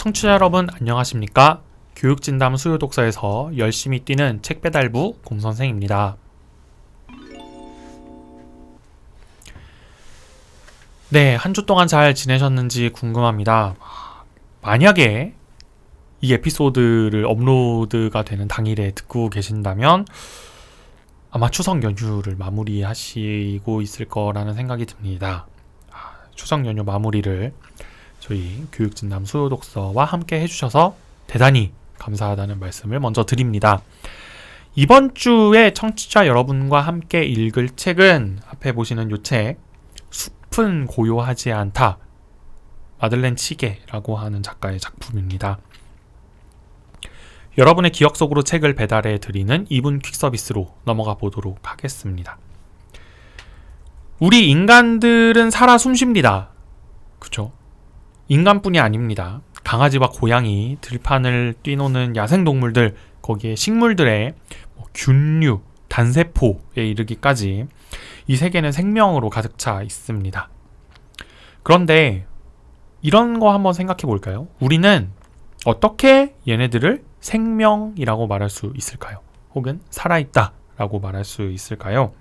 청취자 여러분 안녕하십니까? 교육진담 수요독서에서 열심히 뛰는 책 배달부 곰선생입니다. 네, 한 주 동안 잘 지내셨는지 궁금합니다. 만약에 이 에피소드를 업로드가 되는 당일에 듣고 계신다면 아마 추석 연휴를 마무리하시고 있을 거라는 생각이 듭니다. 아, 추석 연휴 마무리를 저희 교육진담 수요독서와 함께 해주셔서 대단히 감사하다는 말씀을 먼저 드립니다. 이번 주에 청취자 여러분과 함께 읽을 책은 앞에 보시는 요 책, 숲은 고요하지 않다. 마들렌 치게라고 하는 작가의 작품입니다. 여러분의 기억 속으로 책을 배달해 드리는 2분 퀵 서비스로 넘어가 보도록 하겠습니다. 우리 인간들은 살아 숨쉽니다. 그죠? 인간뿐이 아닙니다. 강아지와 고양이, 들판을 뛰노는 야생동물들, 거기에 식물들의 뭐 균류, 단세포에 이르기까지 이 세계는 생명으로 가득 차 있습니다. 그런데 이런 거 한번 생각해 볼까요? 우리는 어떻게 얘네들을 생명이라고 말할 수 있을까요? 혹은 살아있다 라고 말할 수 있을까요?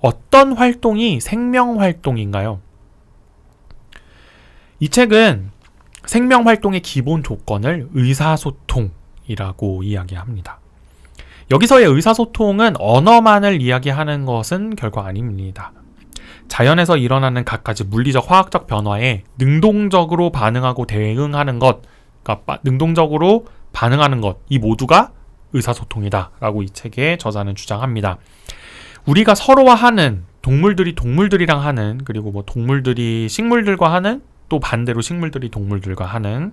어떤 활동이 생명 활동인가요? 이 책은 생명 활동의 기본 조건을 의사소통이라고 이야기합니다. 여기서의 의사소통은 언어만을 이야기하는 것은 결코 아닙니다. 자연에서 일어나는 갖가지 물리적, 화학적 변화에 능동적으로 반응하고 대응하는 것, 그러니까 능동적으로 반응하는 것, 이 모두가 의사소통이다라고 이 책의 저자는 주장합니다. 우리가 서로와 하는 동물들이 동물들이랑 하는 그리고 뭐 동물들이 식물들과 하는 또 반대로 식물들이 동물들과 하는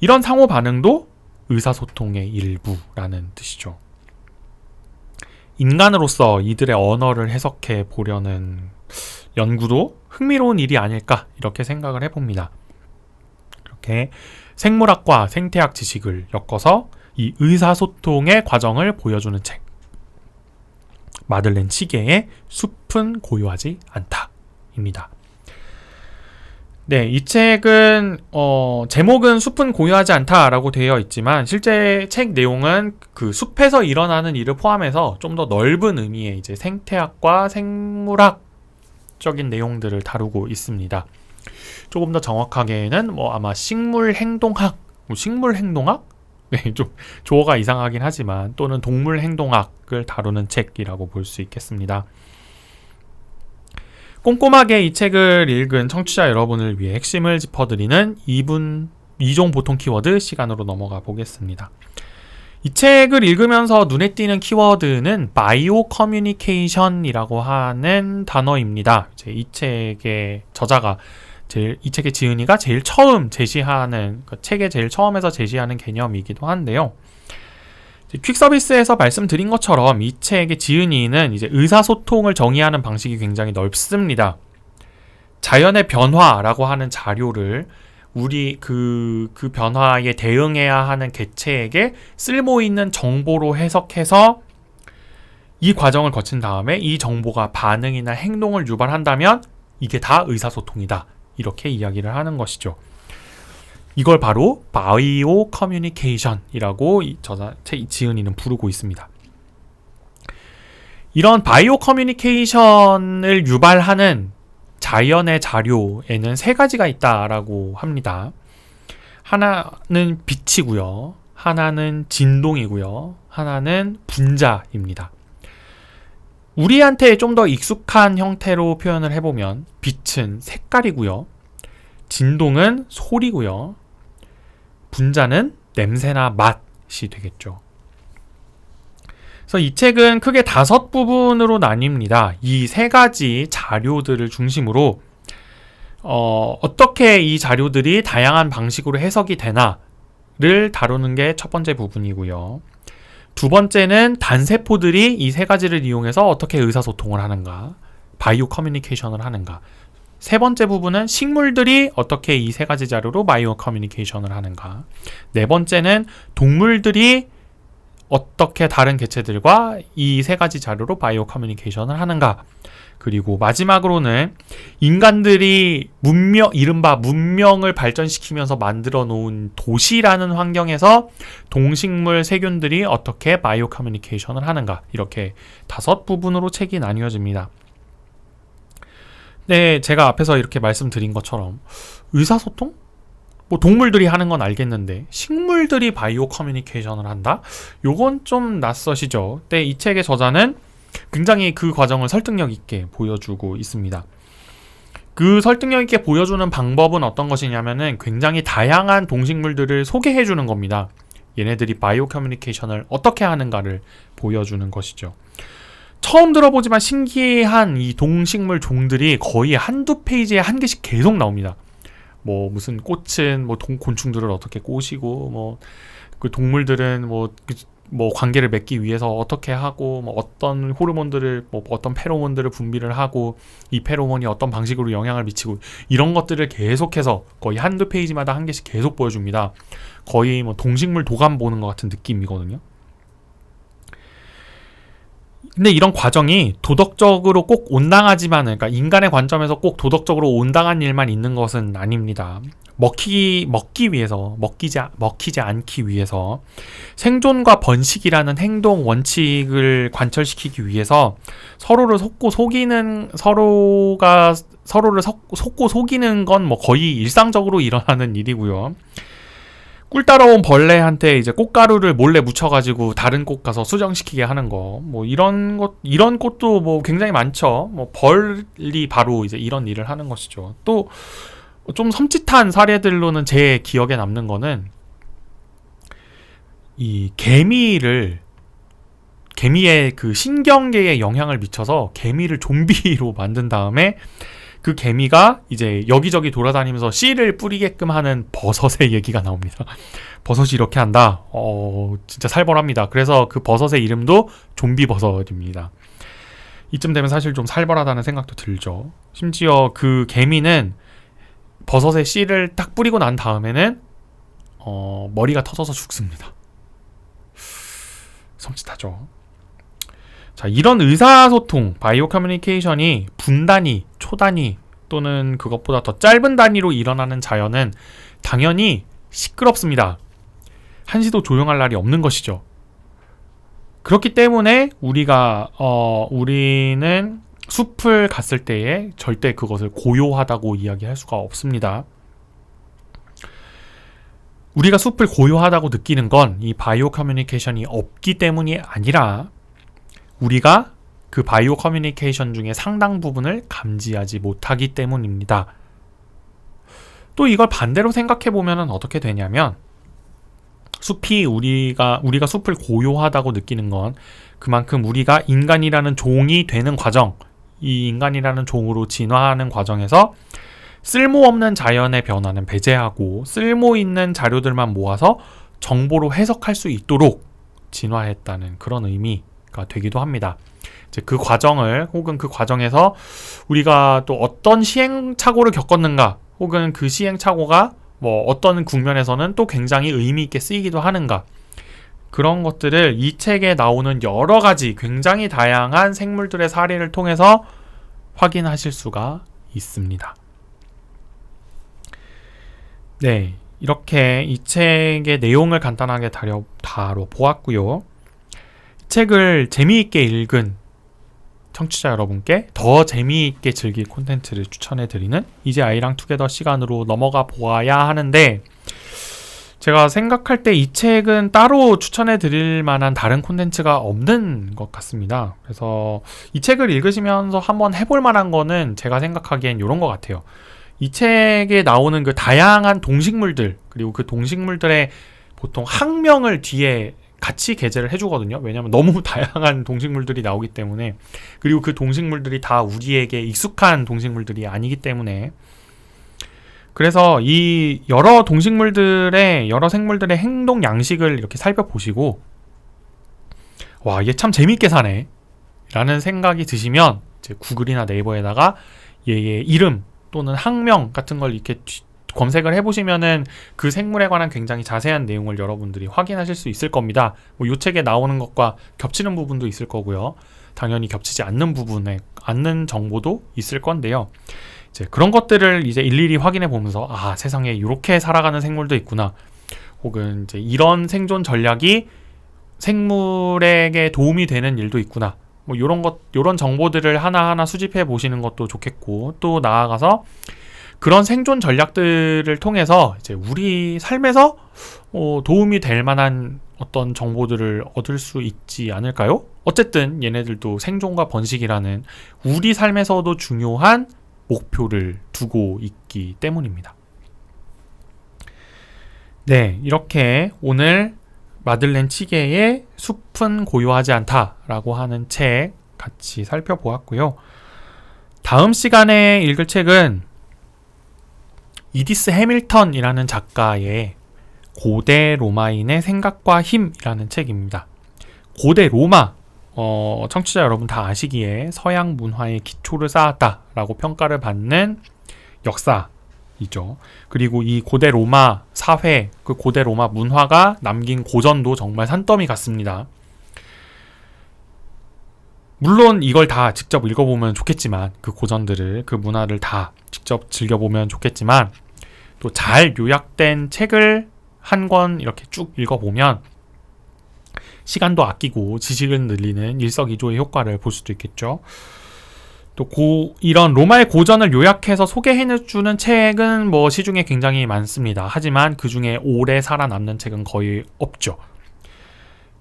이런 상호 반응도 의사소통의 일부라는 뜻이죠. 인간으로서 이들의 언어를 해석해 보려는 연구도 흥미로운 일이 아닐까 이렇게 생각을 해봅니다. 이렇게 생물학과 생태학 지식을 엮어서 이 의사소통의 과정을 보여주는 책. 마들렌 치게의 숲은 고요하지 않다입니다. 네, 이 책은 어, 제목은 숲은 고요하지 않다라고 되어 있지만 실제 책 내용은 그 숲에서 일어나는 일을 포함해서 좀 더 넓은 의미의 이제 생태학과 생물학적인 내용들을 다루고 있습니다. 조금 더 정확하게는 뭐 아마 식물 행동학, 뭐 식물 행동학? 네, 좀 조어가 이상하긴 하지만 또는 동물 행동학을 다루는 책이라고 볼 수 있겠습니다. 꼼꼼하게 이 책을 읽은 청취자 여러분을 위해 핵심을 짚어드리는 2분 2종 보통 키워드 시간으로 넘어가 보겠습니다. 이 책을 읽으면서 눈에 띄는 키워드는 바이오 커뮤니케이션이라고 하는 단어입니다. 이제 이 책의 저자가 제일 이 책의 지은이가 제일 처음 제시하는 그 책의 제일 처음에서 제시하는 개념이기도 한데요. 퀵 서비스에서 말씀드린 것처럼 이 책의 지은이는 이제 의사소통을 정의하는 방식이 굉장히 넓습니다. 자연의 변화라고 하는 자료를 우리 그, 그 변화에 대응해야 하는 개체에게 쓸모 있는 정보로 해석해서 이 과정을 거친 다음에 이 정보가 반응이나 행동을 유발한다면 이게 다 의사소통이다. 이렇게 이야기를 하는 것이죠. 이걸 바로 바이오 커뮤니케이션이라고 저자 지은이는 부르고 있습니다. 이런 바이오 커뮤니케이션을 유발하는 자연의 자료에는 세 가지가 있다라고 합니다. 하나는 빛이고요. 하나는 진동이고요. 하나는 분자입니다. 우리한테 좀 더 익숙한 형태로 표현을 해보면 빛은 색깔이고요. 진동은 소리고요. 분자는 냄새나 맛이 되겠죠. 그래서 이 책은 크게 다섯 부분으로 나뉩니다. 이 세 가지 자료들을 중심으로 어, 어떻게 이 자료들이 다양한 방식으로 해석이 되나를 다루는 게 첫 번째 부분이고요. 두 번째는 단세포들이 이 세 가지를 이용해서 어떻게 의사소통을 하는가, 바이오 커뮤니케이션을 하는가. 세 번째 부분은 식물들이 어떻게 이 세 가지 자료로 바이오 커뮤니케이션을 하는가. 네 번째는 동물들이 어떻게 다른 개체들과 이 세 가지 자료로 바이오 커뮤니케이션을 하는가. 그리고 마지막으로는 인간들이 문명, 이른바 문명을 발전시키면서 만들어 놓은 도시라는 환경에서 동식물 세균들이 어떻게 바이오 커뮤니케이션을 하는가. 이렇게 다섯 부분으로 책이 나뉘어집니다. 네, 제가 앞에서 이렇게 말씀드린 것처럼 의사소통? 뭐 동물들이 하는 건 알겠는데 식물들이 바이오 커뮤니케이션을 한다? 요건 좀 낯서시죠? 근데 이 책의 저자는 굉장히 그 과정을 설득력 있게 보여주고 있습니다. 그 설득력 있게 보여주는 방법은 어떤 것이냐면은 굉장히 다양한 동식물들을 소개해 주는 겁니다. 얘네들이 바이오 커뮤니케이션을 어떻게 하는가를 보여주는 것이죠. 처음 들어보지만 신기한 이 동식물 종들이 거의 한두 페이지에 한 개씩 계속 나옵니다. 뭐 무슨 꽃은 뭐 동, 곤충들을 어떻게 꼬시고 뭐 그 동물들은 뭐, 그, 뭐 관계를 맺기 위해서 어떻게 하고 뭐 어떤 호르몬들을 뭐 어떤 페로몬들을 분비를 하고 이 페로몬이 어떤 방식으로 영향을 미치고 이런 것들을 계속해서 거의 한두 페이지마다 한 개씩 계속 보여줍니다. 거의 뭐 동식물 도감 보는 것 같은 느낌이거든요. 근데 이런 과정이 도덕적으로 꼭 온당하지만 그러니까 인간의 관점에서 꼭 도덕적으로 온당한 일만 있는 것은 아닙니다. 먹기 먹기 위해서 먹기지 먹히지 않기 위해서 생존과 번식이라는 행동 원칙을 관철시키기 위해서 서로를 속고 속이는 서로가 서로를 속, 속고 속이는 건 뭐 거의 일상적으로 일어나는 일이고요. 꿀 따라온 벌레한테 이제 꽃가루를 몰래 묻혀가지고 다른 꽃 가서 수정시키게 하는 거, 뭐 이런 것, 이런 꽃도 뭐 굉장히 많죠. 뭐 벌이 바로 이제 이런 일을 하는 것이죠. 또 좀 섬찟한 사례들로는 제 기억에 남는 거는 이 개미를 개미의 그 신경계에 영향을 미쳐서 개미를 좀비로 만든 다음에 그 개미가 이제 여기저기 돌아다니면서 씨를 뿌리게끔 하는 버섯의 얘기가 나옵니다. 버섯이 이렇게 한다. 어, 진짜 살벌합니다. 그래서 그 버섯의 이름도 좀비 버섯입니다. 이쯤 되면 사실 좀 살벌하다는 생각도 들죠. 심지어 그 개미는 버섯의 씨를 딱 뿌리고 난 다음에는 어, 머리가 터져서 죽습니다. 섬찟하죠. 자, 이런 의사소통, 바이오 커뮤니케이션이 분단위, 초단위 또는 그것보다 더 짧은 단위로 일어나는 자연은 당연히 시끄럽습니다. 한시도 조용할 날이 없는 것이죠. 그렇기 때문에 우리가 어 우리는 숲을 갔을 때에 절대 그것을 고요하다고 이야기할 수가 없습니다. 우리가 숲을 고요하다고 느끼는 건 이 바이오 커뮤니케이션이 없기 때문이 아니라 우리가 그 바이오 커뮤니케이션 중에 상당 부분을 감지하지 못하기 때문입니다. 또 이걸 반대로 생각해 보면 어떻게 되냐면 숲이 우리가 우리가 숲을 고요하다고 느끼는 건 그만큼 우리가 인간이라는 종이 되는 과정, 이 인간이라는 종으로 진화하는 과정에서 쓸모없는 자연의 변화는 배제하고 쓸모 있는 자료들만 모아서 정보로 해석할 수 있도록 진화했다는 그런 의미 가 되기도 합니다. 이제 그 과정을 혹은 그 과정에서 우리가 또 어떤 시행착오를 겪었는가 혹은 그 시행착오가 뭐 어떤 국면에서는 또 굉장히 의미 있게 쓰이기도 하는가 그런 것들을 이 책에 나오는 여러 가지 굉장히 다양한 생물들의 사례를 통해서 확인하실 수가 있습니다. 네, 이렇게 이 책의 내용을 간단하게 다뤄, 다뤄 보았고요. 책을 재미있게 읽은 청취자 여러분께 더 재미있게 즐길 콘텐츠를 추천해드리는 이제 아이랑 투게더 시간으로 넘어가 보아야 하는데 제가 생각할 때 이 책은 따로 추천해 드릴 만한 다른 콘텐츠가 없는 것 같습니다. 그래서 이 책을 읽으시면서 한번 해볼 만한 거는 제가 생각하기엔 이런 것 같아요. 이 책에 나오는 그 다양한 동식물들, 그리고 그 동식물들의 보통 학명을 뒤에 같이 게재를 해주거든요. 왜냐하면 너무 다양한 동식물들이 나오기 때문에. 그리고 그 동식물들이 다 우리에게 익숙한 동식물들이 아니기 때문에. 그래서 이 여러 동식물들의 여러 생물들의 행동 양식을 이렇게 살펴보시고 와 얘 참 재밌게 사네. 라는 생각이 드시면 이제 구글이나 네이버에다가 얘의 이름 또는 학명 같은 걸 이렇게 검색을 해보시면은 그 생물에 관한 굉장히 자세한 내용을 여러분들이 확인하실 수 있을 겁니다. 뭐이 책에 나오는 것과 겹치는 부분도 있을 거고요. 당연히 겹치지 않는 부분에 않는 정보도 있을 건데요. 이제 그런 것들을 이제 일일이 확인해 보면서 아 세상에 이렇게 살아가는 생물도 있구나. 혹은 이제 이런 생존 전략이 생물에게 도움이 되는 일도 있구나. 뭐 이런 것 이런 정보들을 하나하나 수집해 보시는 것도 좋겠고 또 나아가서 그런 생존 전략들을 통해서 이제 우리 삶에서 어, 도움이 될 만한 어떤 정보들을 얻을 수 있지 않을까요? 어쨌든 얘네들도 생존과 번식이라는 우리 삶에서도 중요한 목표를 두고 있기 때문입니다. 네, 이렇게 오늘 마들렌 치게의 숲은 고요하지 않다라고 하는 책 같이 살펴보았고요. 다음 시간에 읽을 책은 이디스 해밀턴이라는 작가의 고대 로마인의 생각과 힘이라는 책입니다. 고대 로마 어, 청취자 여러분 다 아시기에 서양 문화의 기초를 쌓았다라고 평가를 받는 역사이죠. 그리고 이 고대 로마 사회, 그 고대 로마 문화가 남긴 고전도 정말 산더미 같습니다. 물론 이걸 다 직접 읽어보면 좋겠지만 그 고전들을 그 문화를 다 직접 즐겨보면 좋겠지만 또 잘 요약된 책을 한 권 이렇게 쭉 읽어보면 시간도 아끼고 지식을 늘리는 일석이조의 효과를 볼 수도 있겠죠. 또 고, 이런 로마의 고전을 요약해서 소개해주는 책은 뭐 시중에 굉장히 많습니다. 하지만 그 중에 오래 살아남는 책은 거의 없죠.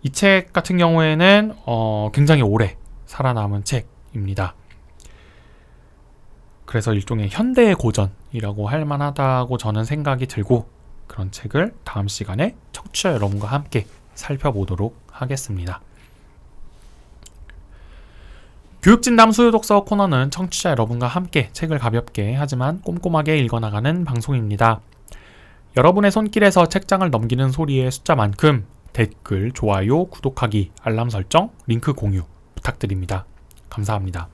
이 책 같은 경우에는 어, 굉장히 오래 살아남은 책입니다. 그래서 일종의 현대의 고전이라고 할 만하다고 저는 생각이 들고 그런 책을 다음 시간에 청취자 여러분과 함께 살펴보도록 하겠습니다. 교육진담 수요독서 코너는 청취자 여러분과 함께 책을 가볍게 하지만 꼼꼼하게 읽어나가는 방송입니다. 여러분의 손길에서 책장을 넘기는 소리의 숫자만큼 댓글, 좋아요, 구독하기, 알람 설정, 링크 공유 부탁드립니다. 감사합니다.